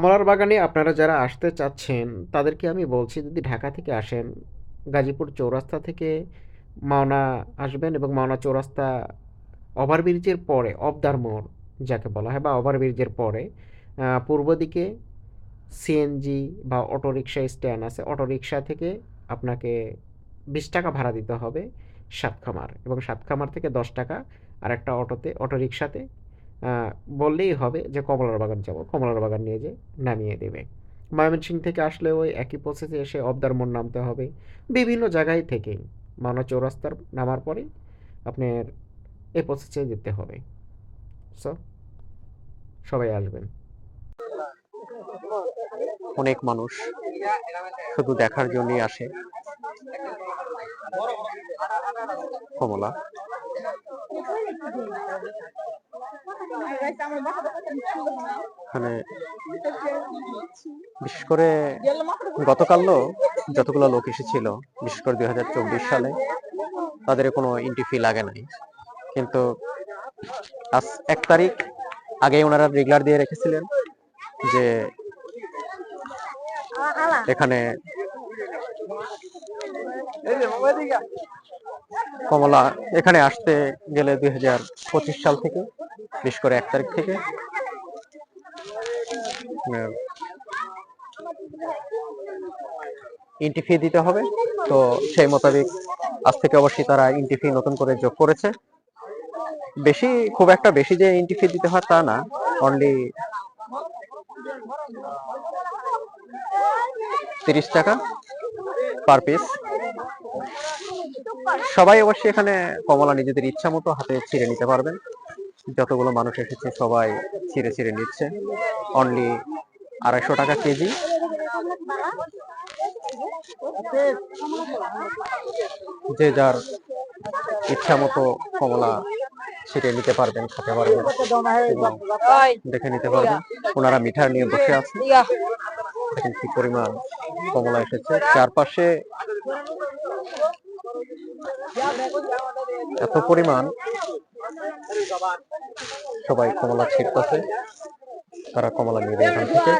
কমলার বাগানে আপনারা যারা আসতে চাচ্ছেন, তাদেরকে আমি বলছি যদি ঢাকা থেকে আসেন, গাজীপুর চৌরাস্তা থেকে মাওনা আসবেন এবং মাওনা চৌরাস্তা ওভারব্রিজের পরে অবদার মোড় যাকে বলা হয়, বা ওভারব্রিজের পরে পূর্ব দিকে সিএনজি বা অটোরিকশা স্ট্যান্ড আছে। অটোরিকশা থেকে আপনাকে বিশ টাকা ভাড়া দিতে হবে সাতখামার এবং সাতখামার থেকে দশ টাকা আর একটা অটোতে, অটোরিকশাতে। বললেই হবে যে কমলার বাগান যাব। কমলার বাগান নিয়ে যে নামিয়ে দেবে। ময়মনসিং থেকে আসলে ওই একই প্রসেসে এসে অবদার মোড় নামতে হবে। বিভিন্ন জায়গায় থেকেই মাওনা চৌরাস্তার নামার পরেই আপনার এই প্রসেসে যেতে হবে। সো সবাই আসবেন। অনেক মানুষ শুধু দেখার জন্যই আসে। কমলা। এখানে বিশেষ করে গতকালও যতগুলো লোক এসেছিল, বিশেষ করে দুই হাজার চব্বিশ সালে, তাদের কোনো এন্ট্রি ফি লাগে নাই। কিন্তু আজ এক তারিখ আগে ওনারা রেগুলার দিয়ে রেখেছিলেন যে এখানে কমলা এখানে আসতে গেলে দুই হাজার পঁচিশ সাল থেকে বিশেষ করে এক তারিখ থেকে? ইন্টি ফি দিতে হবে। তো সেই মোতাবেক আজ থেকে অবশ্যই তারা ইন্টি ফি নতুন করে যোগ করেছে। বেশি খুব একটা বেশি যে ইন্টি ফি দিতে হয় তা না। অনলি তিরিশ টাকা পার পিস সবাই অবশ্যই এখানে কমলা নিজেদের ইচ্ছা মতো হাতে ছিঁড়ে নিতে পারবেন। যতগুলো মানুষ এসেছে, সবাই ছিঁড়ে ছিঁড়ে নিচ্ছে। অনলি আড়াইশো টাকা কেজি। যে যার ইচ্ছা মতো কমলা ছিঁড়ে নিতে পারবেন, খেতে পারবেন দেখে নিতে পারবেন। ওনারা মিঠার নিয়ে বসে আছে। দেখেন কি পরিমাণ কমলা এসেছে। চারপাশে এত পরিমাণ সবাই কমলা ছিটতেছে তারা কমলা নেবে এখান থেকে।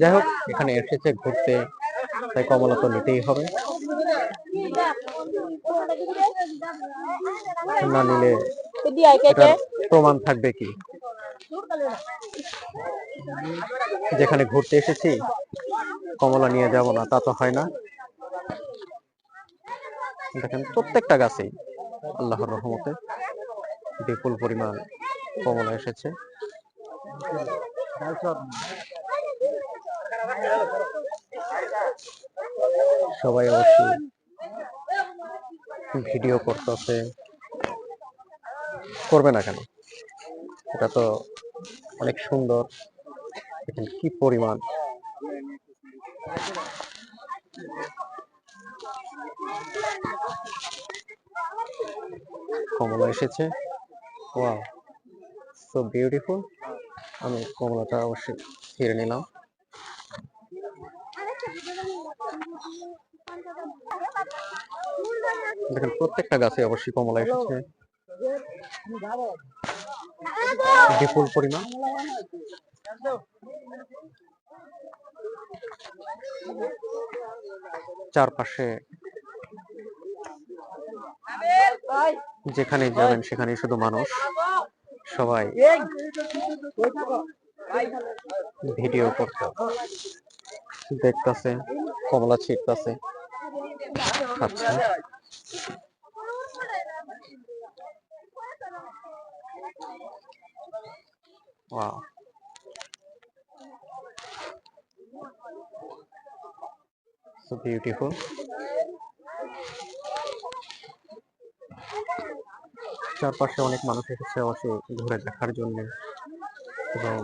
যাই হোক, এখানে এসেছে ঘুরতে। তাই কমলা তো নিতেই হবে। না নিলে প্রমাণ থাকবে কি? যেখানে ঘুরতে এসেছি, কমলা নিয়ে যাব না, তা তো হয় না। দেখেন, প্রত্যেকটা গাছেই, আল্লাহর রহমতে। বিপুল পরিমাণ কমলা এসেছে। সবাই অবশ্যই ভিডিও করতেছে। করবে না কেন? এটা তো অনেক সুন্দর। দেখেন কি পরিমাণ। কমলা এসেছে। ওয়াও সো বিউটিফুল আমি কমলাটা অবশ্যই ছিঁড়ে নিলাম। দেখেন প্রত্যেকটা গাছে অবশ্যই কমলা এসেছে। বিপুল পরিমাণ। চারপাশে যেখানে যাবেন সেখানে শুধু মানুষ। সবাই ভিডিও করতে। দেখতেছে কমলা ছিটতেছে। আচ্ছা। Wow. So beautiful. চারপাশে অনেক মানুষ এসেছে অবশ্যই ঘুরে দেখার জন্য এবং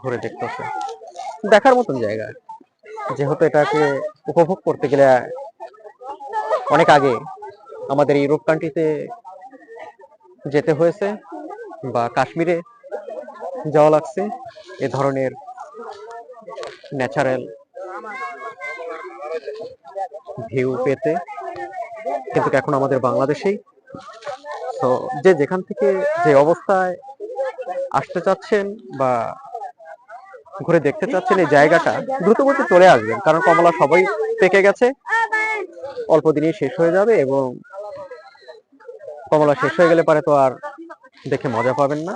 ঘুরে দেখতেছে। দেখার মতন জায়গা। যেহেতু এটাকে উপভোগ করতে গেলে অনেক আগে আমাদের ইউরোপ কান্ট্রিতে যেতে হয়েছে বা কাশ্মীরে যাওয়া লাগছে, এ ধরনের ন্যাচারাল ভিউ পেতে। কিন্তু এখন আমাদের বাংলাদেশেই। তো যে যেখান থেকে যে অবস্থায় আসতে চাচ্ছেন বা ঘুরে দেখতে চাচ্ছেন এই জায়গাটা দ্রুত গতিতে চলে আসবেন। কারণ কমলা সবাই পেকে গেছে। অল্প দিনেই শেষ হয়ে যাবে এবং কমলা শেষ হয়ে গেলে পরে তো আর দেখে মজা পাবেন না।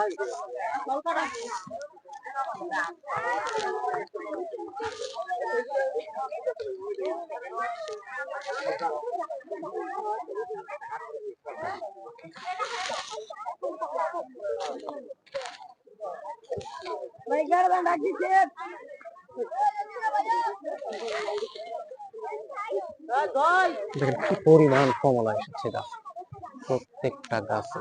দেখেন কি পরিমাণ কমলা এসেছে গাছ। প্রত্যেকটা গাছে।